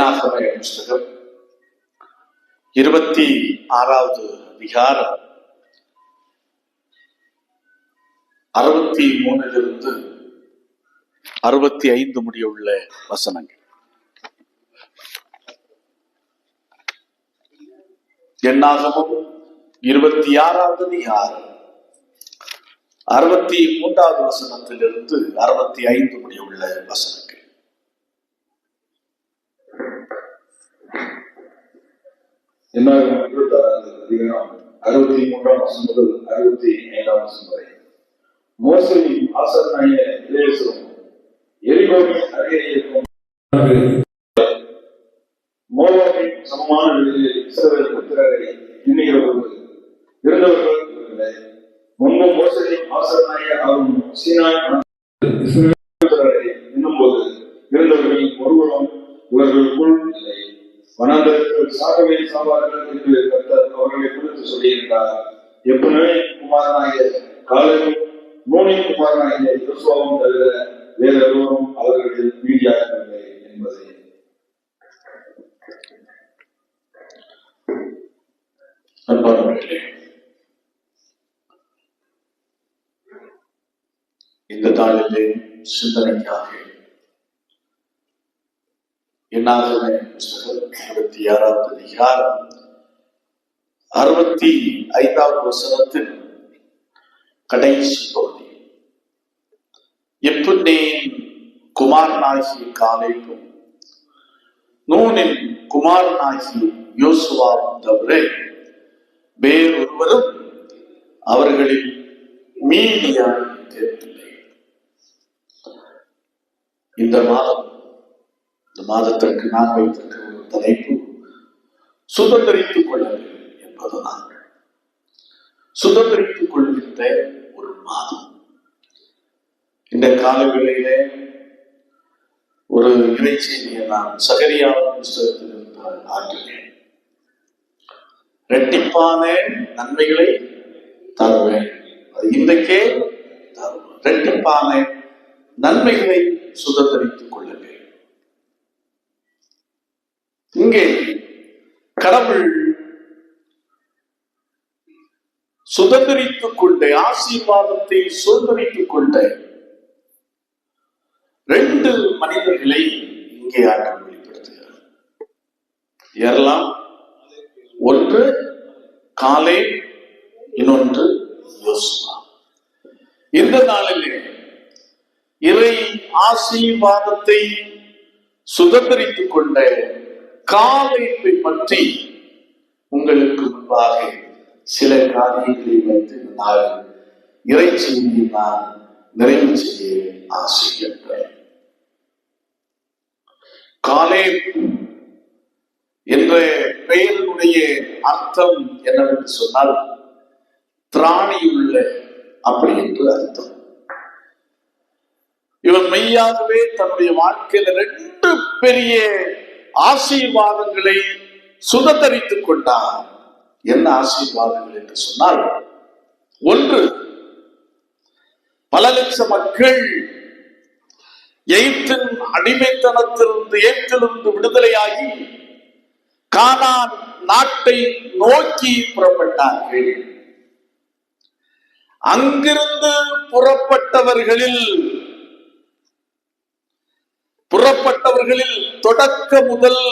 எண்ணாகம புஸ்தகம். இருபத்தி ஆறாவது அதிகாரம். அறுபத்தி மூணிலிருந்து அறுபத்தி ஐந்து முடியுள்ள வசனங்கள். என்னாகவும் இருபத்தி ஆறாவது அதிகாரம். அறுபத்தி மூன்றாவது வசனத்திலிருந்து அறுபத்தி ஐந்து முடியுள்ள வசனங்கள். என்னாகும் இருபத்தாறாவது அதிகாரம் அறுபத்தி மூன்றாம் வருஷம் முதல் அறுபத்தி ஐந்தாம் வருஷம் வரை மோசையும் ஆசனாய இளையசரும் எரிகோவின் அருகே இருக்கும் மோவாவின் சமமான நிலையில் இஸ்ரவேல் புத்திரரை எண்ணுகிற போது இருந்தவர்கள் முன்பு மோசையும் ஆசனாய அவரும் சீனா சொல்லியிருந்தார் எப்பவுமே குமாரனாகிய காலையும் நூனின் குமாரனாகிய யோசுவாவும் தவிர வேற எல்லோரும் அவர்களில் மீடியாகவில்லை என்பதை. இந்த நாளிலே சிந்தனைக்காக என்னாகவே புஸ்தகம் இருபத்தி ஆறாவது அதிகாரம் அறுபத்தி ஐந்தாவது வசனத்தில் கடைசி பகுதி. எப்புன்னேன் குமாரனாகிய காலைக்கும் நூனின் குமாரனாகிய யோசுவாவும் தவிர வேறொருவரும் அவர்களில் மீதியாக இருக்கவில்லை இந்த மாதம் இந்த மாதத்திற்கு நான் வைத்திருக்கிற ஒரு தலைப்பு சுதந்திரித்துக் கொள்ளவில்லை என்பதுதான். சுதந்திரித்துக் கொள்கின்ற ஒரு மாதம். இந்த காலவேளையிலே ஒரு இறை செய்தியை நான் சகரியாவின் புஸ்தகத்திலிருந்து ஆற்றுகிறேன் ரெட்டிப்பான நன்மைகளை தருவேன். அது இன்றைக்கே தருவேன் ரெட்டிப்பான நன்மைகளை சுதந்திரித்துக் கொள்ளுங்கள். இங்கே கடவுள் சுதந்திரித்துக் கொண்ட ஆசீர்வாதத்தை சுதந்திரித்துக் கொண்ட. ரெண்டு மனிதர்களை இங்கே ஆட்டம் வெளிப்படுத்துகிறார். யாரெல்லாம்? ஒன்று காலே இன்னொன்று யோசுவா. இந்த நாளிலே இறை ஆசீர்வாதத்தை சுதந்திரித்துக் கொண்ட காலைப்பை பற்றி உங்களுக்கு முன்பாக சில காரியங்களை வைத்து நான் இறைச்சியை நான் நிறைவு செய்ய ஆசைகின்றேன் காலே என்ற பெயருடைய அர்த்தம் என்னவென்று சொன்னால் திராணியுள்ள அப்படி என்று அர்த்தம். இவன் மெய்யாகவே தன்னுடைய வாழ்க்கையில ரெண்டு பெரிய ஆசீர்வாதங்களை சுதந்தரித்துக் கொண்டான். என்ன ஆசீர்வாதங்கள் என்று சொன்னால் ஒன்று பல லட்சம் மக்கள் எய்த்தின் அடிமைத்தனத்திலிருந்து ஏற்றிலிருந்து விடுதலையாகி கானான் நாட்டை நோக்கி புறப்பட்டார்கள். அங்கிருந்து புறப்பட்டவர்களில் புறப்பட்டவர்களில் தொடக்க முதல்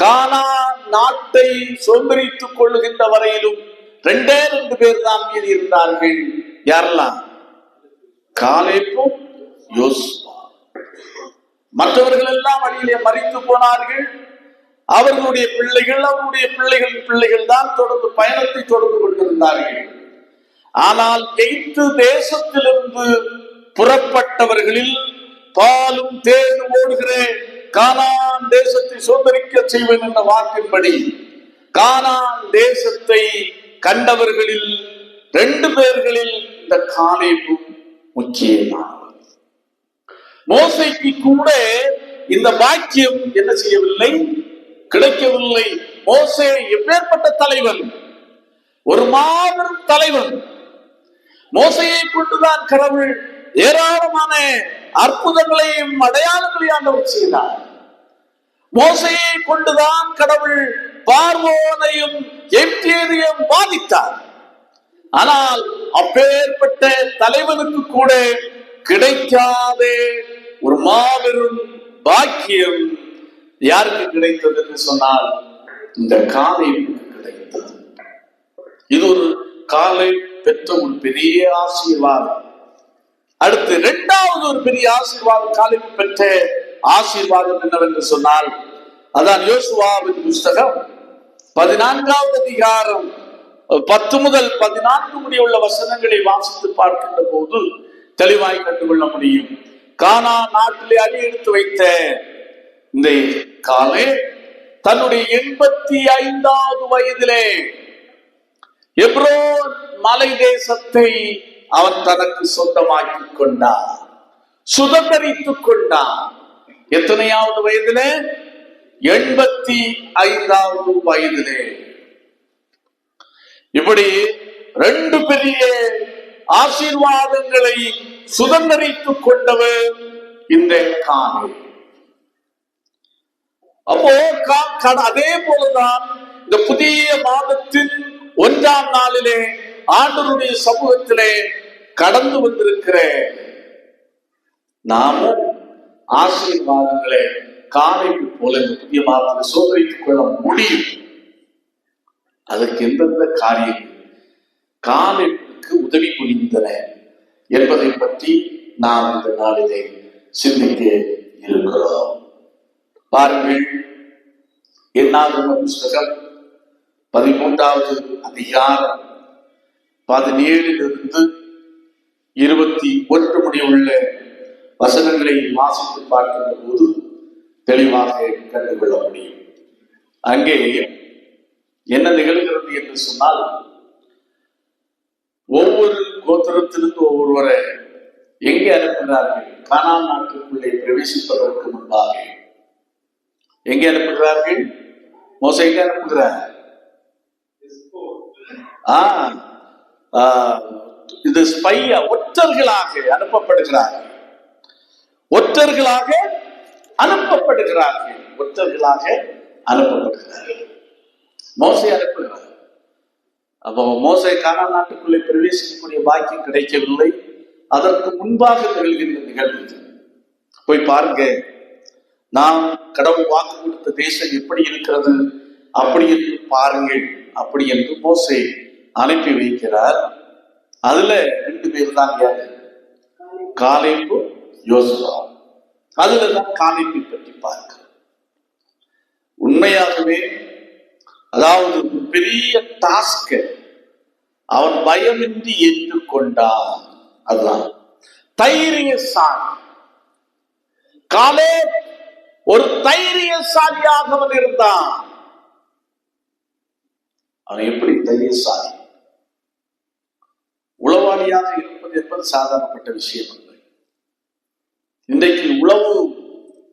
கானா நாட்டை சோம்பரித்துக் கொள்ளுகின்ற வரையிலும் ரெண்டே ரெண்டு பேர் தான் மீது இருந்தார்கள். யாரெல்லாம்? காலேப்பும் யோசுவா. மற்றவர்கள் எல்லாம் வழியிலே மறித்து போனார்கள். அவர்களுடைய பிள்ளைகள் அவருடைய பிள்ளைகளின் பிள்ளைகள் தான் தொடர்ந்து பயணத்தை தொடர்ந்து கொண்டிருந்தார்கள். ஆனால் எய்த்து தேசத்திலிருந்து புறப்பட்டவர்களில் பாலும் தேர்ந்து ஓடுகிறேன். கானான் தேசத்தை சுதந்திரிக்க செய்வேன் என்ற வாக்கின்படி கானான் தேசத்தை கண்டவர்களில் ரெண்டு பேர்களில் இந்த காலேபு முக்கியமானவர். மோசைக்கு கூட இந்த பாக்கியம் என்ன செய்யவில்லை? கிடைக்கவில்லை. மோசே எப்பேற்பட்ட தலைவன்? ஒரு மாபெரும் தலைவன். மோசையை கொண்டுதான் கடவுள் ஏராளமான அற்புதங்களையும் அடையாளங்களையும் ஆண்டவர் செய்தார். மோசையை கொண்டுதான் கடவுள் பார்வோனையும் எப்தியரையும் பாதித்தார் ஆனால் அப்பேற்பட்ட தலைவனுக்கு கூட கிடைக்காதே ஒரு மாபெரும் பாக்கியம் யாருக்கு கிடைத்தது என்று சொன்னால் இந்த காலைக்கு கிடைத்தது. இது ஒரு காலை பெற்ற ஒரு பெரிய ஆசீர்வாதம். அடுத்து இரண்டாவது ஒரு பெரிய ஆசீர்வாதம் காலை பெற்ற ஆசீர்வாதம் என்னவென்று சொன்னால் அதான் யோசுவாவின் புஸ்தகம் பதினான்காவது அதிகாரம் பத்து முதல் பதினான்கு முடி உள்ள வசனங்களை வாசித்து பார்க்கின்ற போது தெளிவாய் கண்டுகொள்ள முடியும். கானா நாட்டிலே அடி எடுத்து வைத்த இந்த காலே தன்னுடைய எண்பத்தி ஐந்தாவது வயதிலே எப்ரோ மலை தேசத்தை அவன் தனக்கு சொந்தமாக்கிக் கொண்டான் சுதந்திரித்துக் கொண்டான். எத்தனையாவது வயதிலே? எண்பத்தி ஐந்தாவது வயதிலே. இப்படி ரெண்டு பெரிய ஆசீர்வாதங்களை சுதந்திரித்துக் கொண்டவர் இந்த காணி அப்போ கா- அதே போலதான் இந்த புதிய மாதத்தின் ஒன்றாம் நாளிலே ஆண்டவருடைய சமூகத்திலே கடந்து வந்திருக்கிற நாமும் ஆசீர்வாதங்களை காலைக்கு போல இந்த புதிய மாதத்தை சோதரித்துக் கொள்ள முடியும். அதற்கு எந்தெந்த காரியம் காலைக்கு உதவி புரிந்தன என்பதை பற்றி நாம் இந்த நாளிலே சிந்திக்க இருக்கிறோம். பாருங்கள் என்னாகும் புஸ்தகம் பதிமூன்றாவது அதிகாரம் பதினேழிலிருந்து இருபத்தி ஒன்று முடிய உள்ள வசனங்களை வாசித்து பார்க்கின்ற போது தெளிவாக கண்டுகொள்ள முடியும். அங்கே என்ன நிகழ்கிறது என்று சொன்னால் ஒவ்வொரு கோத்திரத்திலிருந்து ஒவ்வொருவரை எங்கே அனுப்புகிறார்கள்? கானான் நாட்டுக்குள்ளே பிரவேசிப்பதற்கு முன்பாக எங்கே அனுப்புகிறார்கள்? மோசைக்கு அனுப்புகிறார். ஆஹ் இது ஸ்பைய ஒற்றர்களாக அனுப்பப்படுகிறார்கள். ஒற்றர்களாக அனுப்பப்படுகிறார்கள். ஒற்றர்களாக அனுப்பப்படுகிறார்கள். மோசை அனுப்புகிறார். அப்போ மோசை கானா நாட்டுக்குள்ளே பிரவேசிக்கக்கூடிய பாக்கியம் கிடைக்கவில்லை. அதற்கு முன்பாக நிகழ்கின்ற நிகழ்வு போய் பாருங்க. நாம் கடவுள் வாக்கு கொடுத்த தேசம் எப்படி இருக்கிறது? அப்படி என்று பாருங்கள். அப்படி என்று மோசை அனுப்பி வைக்கிறார். அதுல ரெண்டு பேர் தான் யாரு? யோசுவா அதுல தான் காலைப்பை பற்றி பார்க்கிறோம். உண்மையாகவே அதாவது ஒரு பெரிய டாஸ்க அவன் பயமின்றி ஏற்றுக்கொண்டான். அதுதான். தைரியசாலி. காலே ஒரு தைரியசாலியாக அவன் இருந்தான். அவன் எப்படி தைரியசாலி? உளவாளியாக இருப்பது என்பது சாதாரணப்பட்ட விஷயம்? இன்றைக்கு உளவு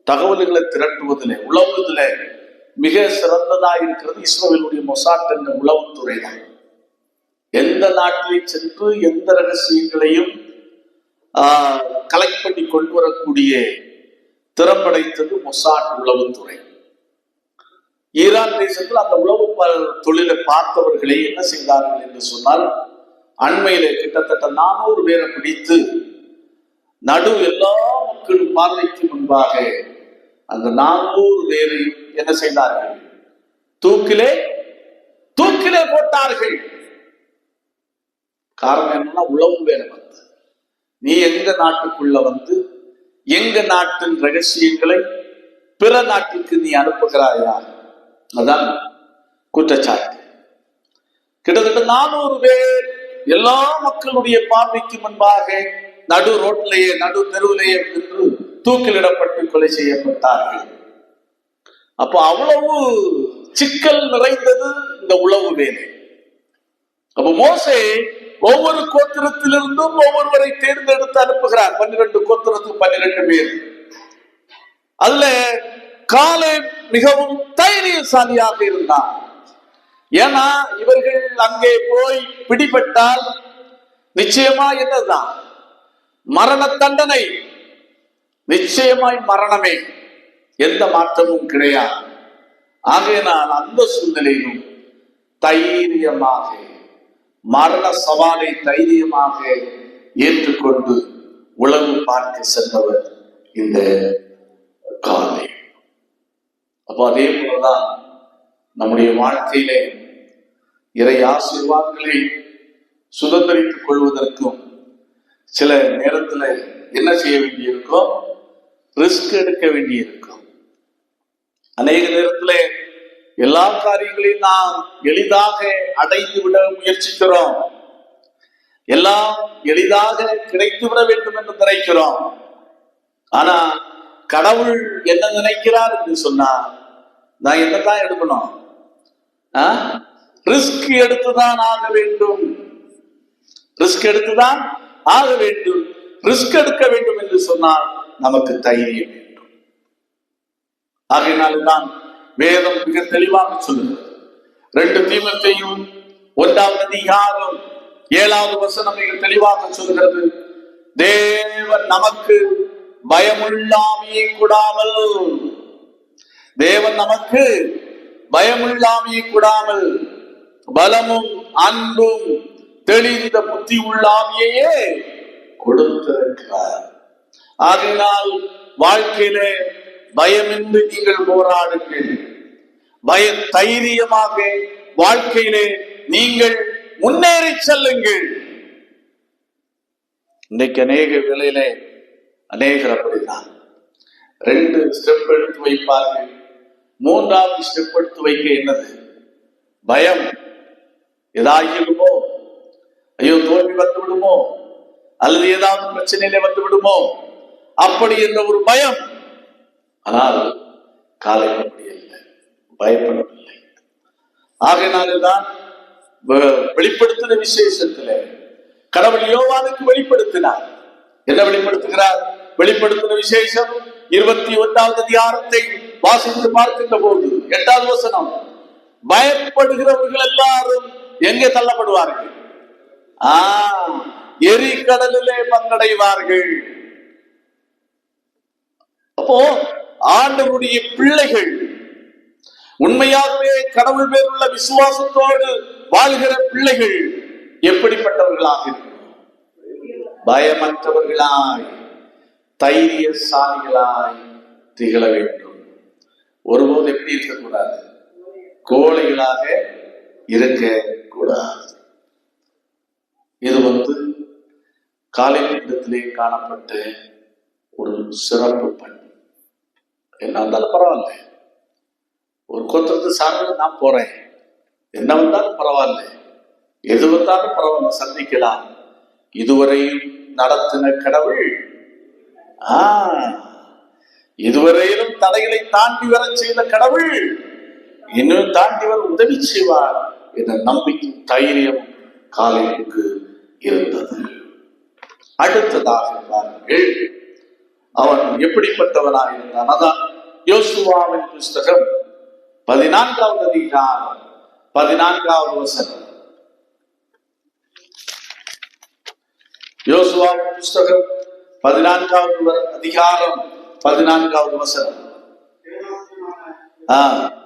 தகவல்களை திரட்டுவதில் உளவுல மிக சிறந்ததா இருக்கிறது இஸ்ரோவினுடைய மொசாட் என்ற உளவுத்துறை தான் எந்த நாட்டிலே சென்று எந்த ரகசியங்களையும் கலெக்ட் பண்ணி கொண்டு வரக்கூடிய திறம்படைத்தது மொசாட் உளவுத்துறை ஈரான் தேசத்தில் அந்த உளவு தொழிலை பார்த்தவர்களே என்ன செய்தார்கள் என்று சொன்னால் அண்மையிலே கிட்டத்தட்ட நானூறு பேரை பிடித்து நடு எல்லா மக்களும் பார்வைக்கு முன்பாக அந்த நானூறு பேரையும் என்ன செய்தார்கள்? தூக்கிலே தூக்கிலே போட்டார்கள். காரணம் என்னன்னா உளவு வேலை வந்து நீ எங்க நாட்டுக்குள்ள வந்து எங்க நாட்டின் ரகசியங்களை பிற நாட்டிற்கு நீ அனுப்புகிறாயா? அதான் குற்றச்சாட்டு. கிட்டத்தட்ட நானூறு பேர் எல்லா மக்களுடைய பார்வைக்கு முன்பாக நடு ரோட்டிலேயே நடு தெருவிலேயே நின்று தூக்கிலிடப்பட்டு கொலை செய்யப்பட்டார்கள். அப்போ அவ்வளவு சிக்கல் நிறைந்தது இந்த உளவு வேலை. அப்ப மோசே ஒவ்வொரு கோத்திரத்திலிருந்தும் ஒவ்வொருவரை தேர்ந்தெடுத்து அனுப்புகிறார். பன்னிரண்டு கோத்திரத்துக்கு பன்னிரண்டு பேர். அதுல காலை மிகவும் தைரியசாலியாக இருந்தார். ஏன்னா இவர்கள் அங்கே போய் பிடிபட்டால் நிச்சயமா என்னதான் மரண தண்டனை நிச்சயமாய் மரணமே. எந்த மாற்றமும் கிடையாது. ஆகையினால் அந்த சூழ்நிலையிலும் தைரியமாக மரண சவாலை தைரியமாக ஏற்றுக்கொண்டு உளவு பார்க்க சென்றவர் இந்த காலை. அப்போ அதே போலதான் நம்முடைய வாழ்க்கையிலே இறை ஆசீர்வாதங்களை சுதந்திரித்துக் கொள்வதற்கும் சில நேரத்துல என்ன செய்ய வேண்டியிருக்கோ ரிஸ்க் எடுக்க வேண்டியிருக்கும் அநேக நேரத்துல எல்லா காரியங்களையும் நாம் எளிதாக அடைந்து விட முயற்சிக்கிறோம். எல்லாம் எளிதாக கிடைத்து விட வேண்டும் என்று நினைக்கிறோம். ஆனா கடவுள் என்ன நினைக்கிறார் என்று சொன்னா நான் என்னதான் எடுக்கணும்? ரிஸ்க் எடுத்துதான் ஆக வேண்டும். ரிஸ்க் எடுத்துதான் ஆக வேண்டும் ரிஸ்க் எடுக்க வேண்டும் என்று சொன்னால் நமக்கு தைரியம் வேண்டும். ஆகையினால்தான் வேதம் மிக தெளிவாக சொல்லுகிறது. ரெண்டு தீமத்தையும் ஒன்றாவது அதிகாரம் ஏழாவது வசனம் மிக தெளிவாக சொல்கிறது தேவன் நமக்கு பயமுள்ளாமையை கூடாமல். தேவன் நமக்கு பயமுள்ளாமையை கூடாமல் பலமும் அன்பும் தெளிந்த புத்தி உள்ளாமையே கொடுத்திருக்கிறார். ஆகையினால் வாழ்க்கையில பயமின்றி நீங்கள் போராடுங்கள். பய தைரியமாக வாழ்க்கையிலே நீங்கள் முன்னேறி செல்லுங்கள். இன்னைக்கு அநேக வேளையிலே அநேகர் அப்படிதான் ரெண்டு ஸ்டெப் எடுத்து வைப்பார்கள். மூன்றாவது ஸ்டெப் எடுத்து வைக்க என்னது? பயம். ஏதாகிடுமோ ஐயோ தோல்வி வந்து விடுமோ? அல்லது ஏதாவது பிரச்சனையில வந்து விடுமோ? அப்படி என்ற ஒரு பயம். ஆனால் காலை அப்படி இல்லை. பயப்படவில்லை. ஆகையினால்தான் தான் வெளிப்படுத்தின விசேஷத்திலே கடவுள் யோவானுக்கு வெளிப்படுத்தினார். என்ன வெளிப்படுத்துகிறார்? வெளிப்படுத்தின விசேஷம் இருபத்தி ஒன்றாவது அதிகாரத்தை வாசித்து பார்க்கின்ற போது எட்டாவது வசனம் பயப்படுகிறவர்கள் எல்லாரும் எங்கே தள்ளப்படுவார்கள்? ஆ எரி கடலிலே பங்கடைவார்கள். அப்போ ஆண்டவருடைய பிள்ளைகள் உண்மையாகவே கடவுள் பேருள்ள விசுவாசத்தோடு வாழ்கிற பிள்ளைகள் எப்படிப்பட்டவர்களாக பயமற்றவர்களாய் தைரியசாலிகளாய் திகழ வேண்டும். ஒருபோது எப்படி இருக்கக்கூடாது? கோழைகளாக இருக்கக்கூடாது. இது வந்து காலைப்பிடத்திலே காணப்பட்ட ஒரு சிறப்பு பண்பு என்ன வந்தாலும் பரவாயில்ல. ஒரு கோத்திரத்தை சார்ந்து நான் போறேன். என்ன வந்தாலும் பரவாயில்ல. எது வந்தாலும் பரவாயில்ல. சந்திக்கலாம். இதுவரையும் நடத்தின கடவுள் ஆ இதுவரையிலும் தடைகளை தாண்டி வர செய்த கடவுள் இன்னும் தாண்டி வர உதவி செய்வார் என்ற நம்பிக்கை தைரியம் காலைக்கு இருந்தது. அடுத்ததாக பாருங்கள் அவன் எப்படிப்பட்டவனாக இருந்தான்? அதான் யோசுவாவின் புஸ்தகம் பதினான்காவது அதிகாரம் பதினான்காவது வசனம். யோசுவாவின் புஸ்தகம் பதினான்காவது அதிகாரம் பதினான்காவது வசனம். ஆஹ்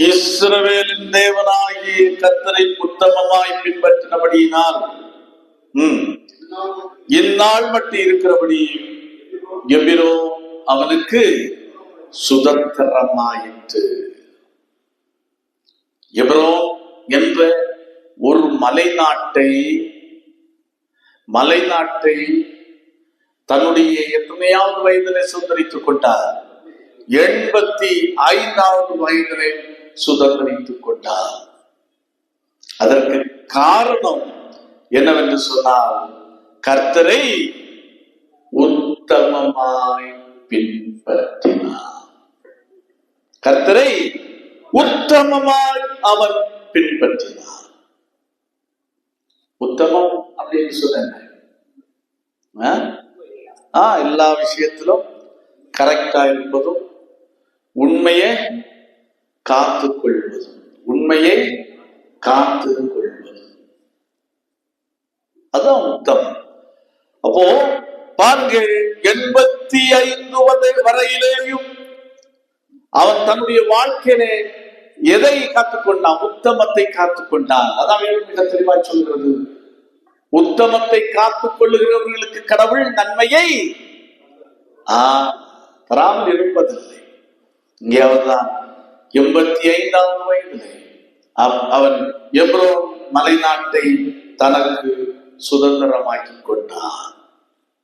இஸ்ரவேலின் தேவனாகிய கத்தரை உத்தமமாய் பின்பற்றினபடியினால் உம் இந்நாள் மட்டும் இருக்கிறபடி எவ்விரோ அவனுக்கு சுதந்திரமாயிற்று. எவரோ என்ற ஒரு மலைநாட்டை மலைநாட்டை தன்னுடைய எத்தனையாவது வயதிலே சுதந்திரித்துக் கொண்டார்? எண்பத்தி ஐந்தாவது வயதிலே சுதந்திரித்துக் கொண்டார் அதற்கு காரணம் என்னவென்று சொன்னால் கர்த்தரை உத்தமமாய் பின்பற்றினார். கர்த்தரை உத்தமமாய் அவன் பின்பற்றினார். உத்தமம் அப்படின்னு சொன்ன ஆ? எல்லா விஷயத்திலும் கரெக்டா இருப்பதும் உண்மையை காத்து கொள்வது உண்மையை காத்து கொள்வது அதான் உத்தமம் அப்போ பாருங்க எண்பத்தி ஐந்து வரையிலேயும் அவன் தன்னுடைய வாழ்க்கையிலே எதை காத்துக்கொண்டான்? உத்தமத்தை காத்துக்கொண்டான். அதான் மிக தெளிவாய் சொல்கிறது. உத்தமத்தை காத்துக் கொள்ளுகிறவர்களுக்கு கடவுள் நன்மையை ஆ, தராமல் இருப்பதில்லை. இங்கே அவர்தான் எண்பத்தி ஐந்தாவது வயதிலே அவ- அவன் மலை மலைநாட்டை தனக்கு சுதந்திரமாக்கி கொண்டான்.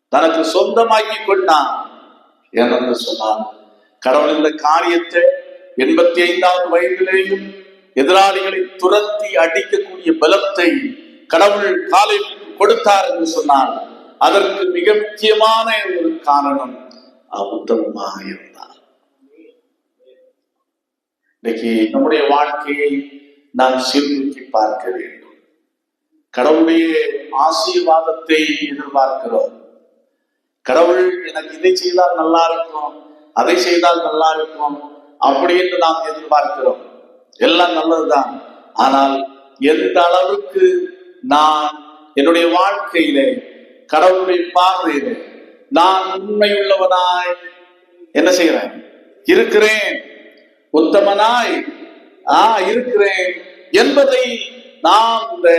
தனக்கு சொந்தமாக்கி கொண்டான் என்று சொன்னான். கடவுள் இந்த காரியத்தை எண்பத்தி ஐந்தாவது வயதிலேயும் எதிராளிகளை துரத்தி அடிக்கக்கூடிய பலத்தை கடவுள் காலை கொடுத்தார் என்று சொன்னார். அதற்கு மிக முக்கியமான ஒரு காரணம் அபுத்தமாக இருந்தார் இன்னைக்கு நம்முடைய வாழ்க்கையை நாம் சீர்தூக்கி பார்க்க வேண்டும். கடவுளுடைய ஆசீர்வாதத்தை எதிர்பார்க்கிறோம். கடவுள் எனக்கு இதை செய்தால் நல்லா இருக்கும் அதை செய்தால் நல்லா இருக்கும் அப்படி என்று நாம் எதிர்பார்க்கிறோம். எல்லாம் நல்லதுதான். ஆனால் எந்த அளவுக்கு நான் என்னுடைய வாழ்க்கையிலே கடவுளுடைய பார்வையிலே நான் உண்மையுள்ளவனாய் என்ன செய்கிறேன்? இருக்கிறேன். உத்தமனாய் ஆ இருக்கிறேன் என்பதை நாம் இந்த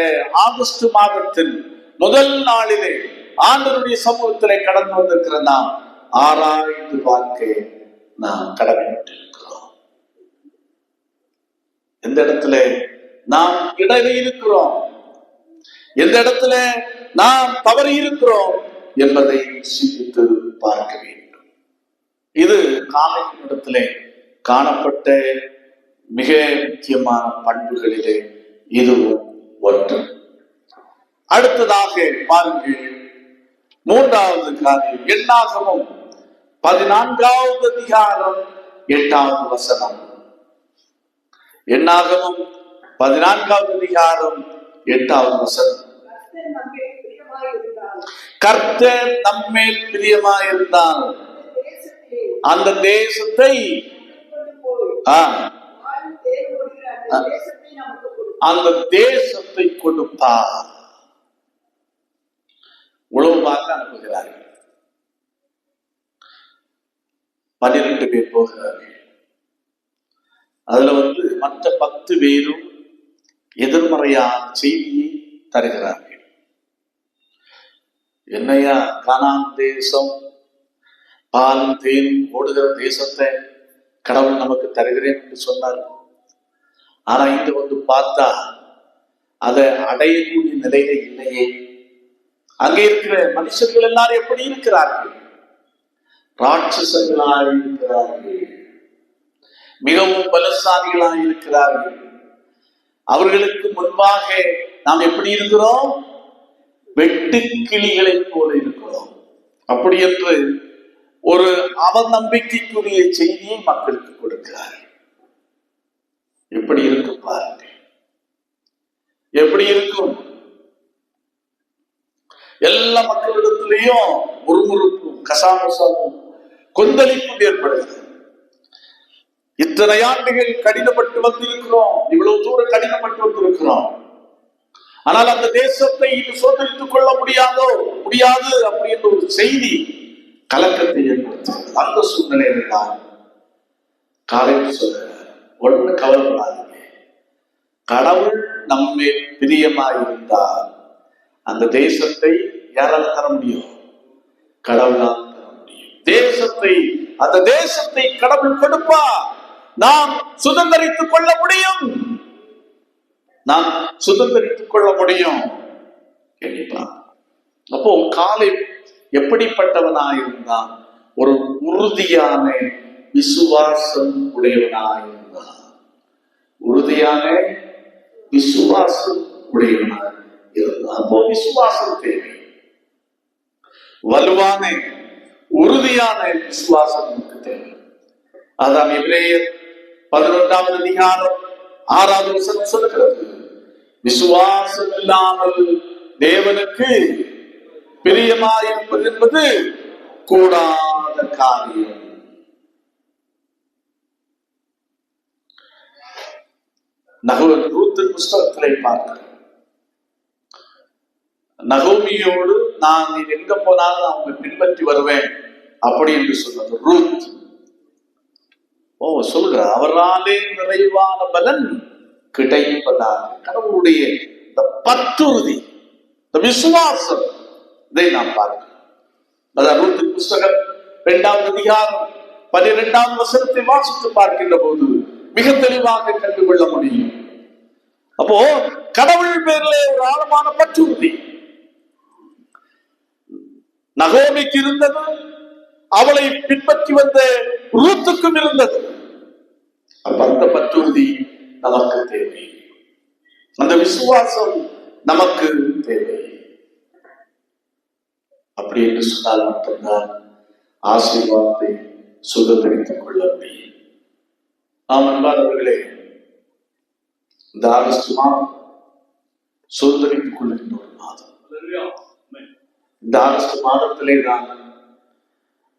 ஆகஸ்ட் மாதத்தின் முதல் நாளிலே ஆண்டருடைய சமூகத்திலே கடந்து வந்திருக்கிற நாம் ஆராய்ந்து பார்க்க நாம் கடமைப்பட்டிருக்கிறோம். எந்த இடத்துல நாம் இடறி இருக்கிறோம்? எந்த இடத்துல நாம் தவறி இருக்கிறோம் என்பதை சிந்தித்து பார்க்க வேண்டும். இது காலையின் இடத்திலே காணப்பட்ட மிக முக்கியமான பண்புகளிலே இதுவும் ஒன்று. அடுத்ததாக பாருங்கள் மூன்றாவது காரியம் எண்ணாகமும் பதினான்காவது அதிகாரம் எட்டாவது வசனம். எண்ணாகமும் பதினான்காவது அதிகாரம் எட்டாவது வசனம். கர்த்தர் நம்மேல் பிரியமாயிருந்தால் அந்த தேசத்தை கொண்டு போய் ஆ, வாழும் தேவனுடைய அந்த தேசத்தை கொடுப்பார். உழவு பார்க்க அனுப்புகிறார்கள். பன்னிரண்டு பேர் போகிறார்கள். அதுல வந்து மற்ற பத்து பேரும் எதிர்மறையான செய்தியை தருகிறார்கள். என்னையா கானான் தேசம் பால் தேன் ஓடுகிற தேசத்தை கடவுள் நமக்கு தருகிறேன் என்று சொன்னார். ஆனா இங்க வந்து பார்த்தா அதை அடையக்கூடிய நிலையில இல்லையே. அங்கே இருக்கிற மனுஷர்கள் எல்லாரும் எப்படி இருக்கிறார்கள்? ராட்சசங்களாக இருக்கிறார்கள். மிகவும் பலசாலிகளாக இருக்கிறார்கள். அவர்களுக்கு முன்பாக நாம் எப்படி இருக்கிறோம்? வெட்டுக்கிளிகளைப் போல இருக்கிறோம். அப்படி என்று ஒரு அவநம்பிக்கைக்குரிய செய்தியை மக்களுக்கு கொடுக்கிறார். எப்படி இருக்கும் பாருங்க. எப்படி இருக்கும்? எல்லா மக்களிடத்திலையும் முறுமுறுப்பும் கசாமசாமும் கொந்தளிப்பும் ஏற்படுகிறது. இத்தனை ஆண்டுகள் கடினப்பட்டு வந்திருக்கிறோம். இவ்வளவு தூரம் கடினப்பட்டு வந்திருக்கிறோம். ஆனால் அந்த தேசத்தை இது சோதரித்துக் கொள்ள முடியாதோ? முடியாது. அப்படின்ற ஒரு செய்தி கலக்கத்தை ஏற்படுத்தும். அந்த சூழ்நிலையில தான் காலையில் சொல்கிறார் ஒண்ணு கவலைப்படாதீங்க. கடவுள் நம்மை பிரியமாயிருந்தால் அந்த தேசத்தை யாரால் தர முடியும்? கடவுளால் தர முடியும். தேசத்தை அந்த தேசத்தை கடவுள் கொடுப்பா நாம் சுதந்திரித்துக் கொள்ள முடியும். நாம் சுதந்திரித்துக் கொள்ள முடியும். கண்டிப்பா அப்போ காலை எப்படிப்பட்டவனாயிருந்தான்? ஒரு உறுதியான விசுவாசம் உடையவனாயிருந்தான். உறுதியான விசுவாசம் உடையவனாய் இருந்தான் அப்போ விசுவாசம் தேவை. வலுவான உறுதியான விசுவாசம் நமக்கு தேவை. அதான் எபிரேயர் பதினொன்றாவது அதிகாரம் ஆறாவது வசனம் சொல்லுகிறது. விசுவாசம் இல்லாமல் தேவனுக்கு பிரியமாயிருப்பது என்பது கூடாத காரியம். நகவன் ரூத்தின் புஸ்தகத்திலே பார்க்க நகோமியோடு நான் நீ எங்க போனாலும் நான் உங்களை பின்பற்றி வருவேன். அப்படி என்று சொன்னது ரூத். ஓ சொல்லுகிற அவராலே நிறைவான பலன் கிடைப்பதாக. கடவுளுடைய இந்த பற்றுறுதி இந்த விசுவாசம் இதை நாம் பார்க்கிறோம். அதான் ரூத்தின் புஸ்தகம் இரண்டாவது அதிகாரம் பன்னிரெண்டாவது வசனத்தை வாசித்து பார்க்கின்ற போது மிக தெளிவாக கண்டுகொள்ள முடியும். அப்போ கடவுள் பேரிலே ஒரு ஆழமான பற்றுறுதி. நகோமிக்கு இருந்தது அவளை பின்பற்றி வந்த ரூத்துக்கும் இருந்தது. அப்ப அந்த பற்றுறுதி நமக்கு தேவை. அந்த விசுவாசம் நமக்கு தேவை. அப்படி என்று சொன்னால் மட்டும்தான் ஆசீர்வாதத்தை சுதந்திரித்துக் கொள்ள முடியும். ஆம் அன்பானவர்களே மாதம் சுதந்திரித்துக் கொள்கின்ற ஒரு மாதம். இந்த ஆகஸ்ட் மாதத்திலே தான்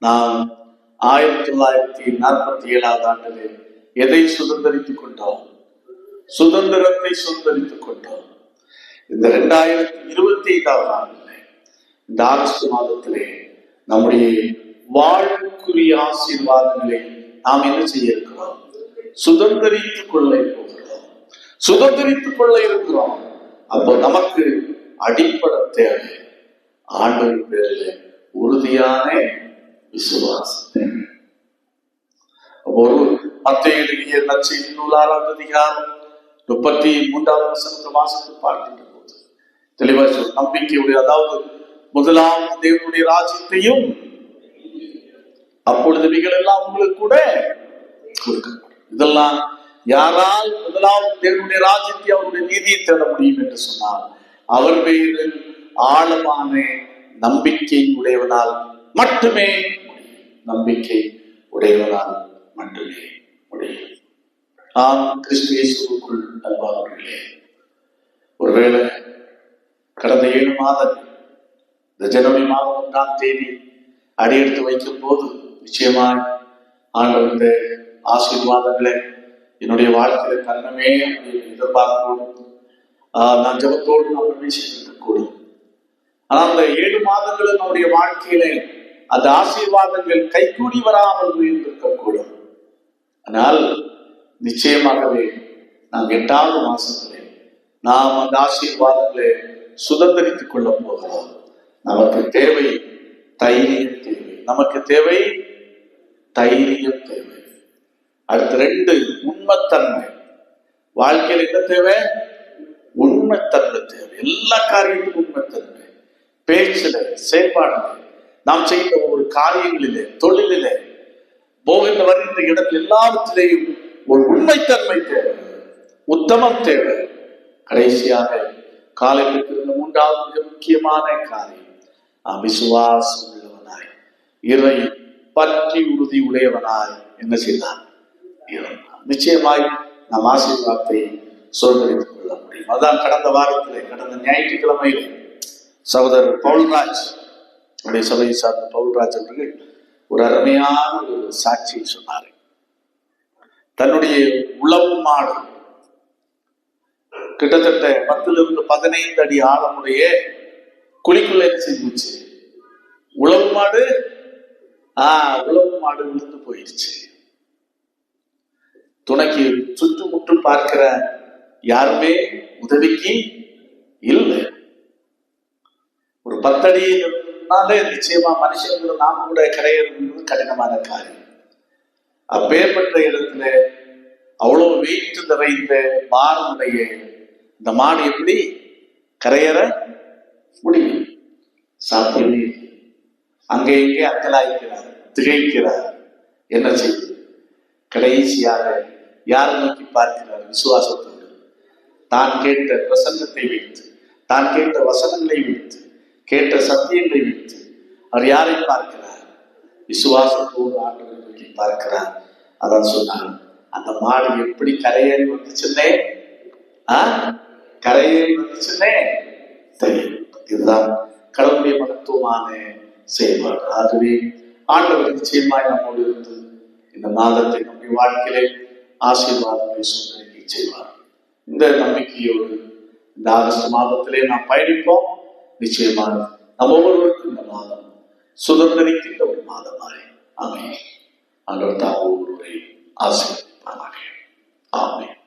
நாம் ஆயிரத்தி தொள்ளாயிரத்தி நாற்பத்தி ஏழாவது ஆண்டிலே எதை சுதந்திரித்துக் கொண்டோம்? சுதந்திரத்தை சுதந்திரித்துக் கொண்டோம். இந்த இரண்டாயிரத்தி இருபத்தி ஐந்தாவது ஆண்டிலே இந்த ஆகஸ்ட் மாதத்திலே நம்முடைய வாழ்வுக்குரிய ஆசீர்வாதங்களை நாம் என்ன செய்ய இருக்கிறோம் சுதந்திரித்துக் கொள்ள போகிறோம். சுதந்திரித்துக் கொள்ள இருக்கிறோம். அப்போ நமக்கு அடிப்படை தேவை. ஆண்டவர் பேரில் உறுதியான விசுவாசத்தை. ஒரு மத்திய எழுதிய நச்சையின் நூலாறாவது அதிகாரம் முப்பத்தி மூன்றாவது வசனத்தை வாசித்து பார்க்கின்ற போது தெளிவாக சொல் நம்பிக்கையுடைய அதாவது முதலாம் தேவனுடைய ராஜ்யத்தையும் அப்பொழுது இவைகள் எல்லாம் உங்களுக்கு கூட கொடுக்கப்படும் இதெல்லாம் யாரால் முதலாவது தேவனுடைய ராஜ்யத்தை அவருடைய நீதியை தேட முடியும் என்று சொன்னால் அவர் பேரில் ஆழமான நம்பிக்கை உடையவனால் மட்டுமே நம்பிக்கை உடையவனால் மட்டுமே முடியும். ஆம் கிறிஸ்துவேசுக்குள் அன்பானவர்களே ஒருவேளை கடந்த ஏழு மாதங்கள் இந்த ஜனவரி மாதம் ஒன்றாம் தேதி அடியெடுத்து வைக்கும் போது நிச்சயமாய் ஆண்டவர் இந்த ஆசீர்வாதங்களை என்னுடைய வாழ்க்கையில தருணமே அப்படின்னு எதிர்பார்க்கணும் ஆஹ் நான் ஜபத்தோடு நான் பிரவேசிக்கக்கூடும் ஆனால் அந்த ஏழு மாதங்கள் நம்முடைய வாழ்க்கையில அந்த ஆசீர்வாதங்கள் கைகூடி வராமல் இருக்கக்கூடும் ஆனால் நிச்சயமாகவே நாம் எட்டாவது மாசத்திலே நாம் அந்த ஆசீர்வாதங்களை சுதந்திரித்துக் கொள்ள போகிறோம். நமக்கு தேவை தைரியம் தேவை. நமக்கு தேவை தைரியம் தேவை. அடுத்து ரெண்டு உண்மைத்தன்மை. வாழ்க்கையில் என்ன தேவை? உண்மைத்தன்மை தேவை. எல்லா காரியத்துக்கும் உண்மைத்தன்மை. பேச்சில செயல்பாடுல நாம் செய்த ஒவ்வொரு காரியங்களிலே தொழிலிலே போகின்ற வருகின்ற இடத்தில் எல்லாவற்றிலேயும் ஒரு உண்மைத்தன்மை தேவை. உத்தமம் தேவை. கடைசியாக காலையில் மூன்றாவது மிக முக்கியமான காரியம். நாம் விசுவாசம் உள்ளவனாய் இறை பற்றி உறுதி உடையவனாய் என்ன செய்தான் இருந்தான் நிச்சயமாய் நாம் ஆசீர்வாதத்தை சுதந்திரித்துக் கொள்ள முடியும். அதான் கடந்த வாரத்திலே கடந்த ஞாயிற்றுக்கிழமையிலே சகோதரர் பவுல்ராஜ் நம்முடைய சபையை சார்ந்த பவுல்ராஜ் அவர்கள் ஒரு அருமையான ஒரு சாட்சியை சொன்னார். தன்னுடைய உளவு மாடு கிட்டத்தட்ட பத்திலிருந்து பதினைந்து அடி ஆழமுடைய குழிக்குள்ள என்ன செஞ்சுச்சு உளவு மாடு ஆஹ் உளவு மாடு விழுந்து போயிடுச்சு துணைக்கு சுற்றுமுற்றும் பார்க்கிற யாருமே உதவிக்கு இல்லை. ஒரு பத்தடினாலே நிச்சயமா மனுஷங்கள நாம் கூட கரையிறது கடினமான காரியம். அப்பேற்பட்ட இடத்துல அவ்வளவு வெயிட் நிறைந்த பாரமுடைய இந்த மாடு எப்படி கரையற? முடியும். சாத்தியமே அங்கே இங்கே அக்கலாய்க்கிறார் திகைக்கிறார். என்ன செய்யும்? கடைசியாக யாரை நோக்கி பார்க்கிறார் விசுவாசத்தோடு? தான் கேட்ட பிரசங்கத்தை வைத்து தான் கேட்ட வசனங்களை வைத்து கேட்ட சத்தியங்களை வைத்து அவர் யாரை பார்க்கிறார்? விசுவாசத்தோடு ஆண்டவரை நோக்கி பார்க்கிறார். அதான் சொன்னார் அந்த மாடு எப்படி கரையேறி வந்துச்சுன்னே? ஆ? கரையேறி வந்துச்சுன்னே? தெரியும். இதுதான் கடவுளுடைய மகத்துவமான செயல்பாடு. ஆகவே ஆண்டவர் நிச்சயமாய் நம்மோடு இருந்து இந்த மாதத்தை நம்முடைய வாழ்க்கையிலே ஆசீர்வாதங்களை சுந்தரிக்க செய்வார். இந்த நம்பிக்கையோடு இந்த ஆகஸ்ட் மாதத்திலே நாம் பயணிப்போம். நிச்சயமாக நம்ம ஒவ்வொருவருக்கும் இந்த மாதம் சுதந்திரிக்கின்ற ஒரு மாதமாய் அமையும். ஆண்டவர் தான் ஒவ்வொருவரை ஆசீர்வதிப்பார்கள் ஆமென்.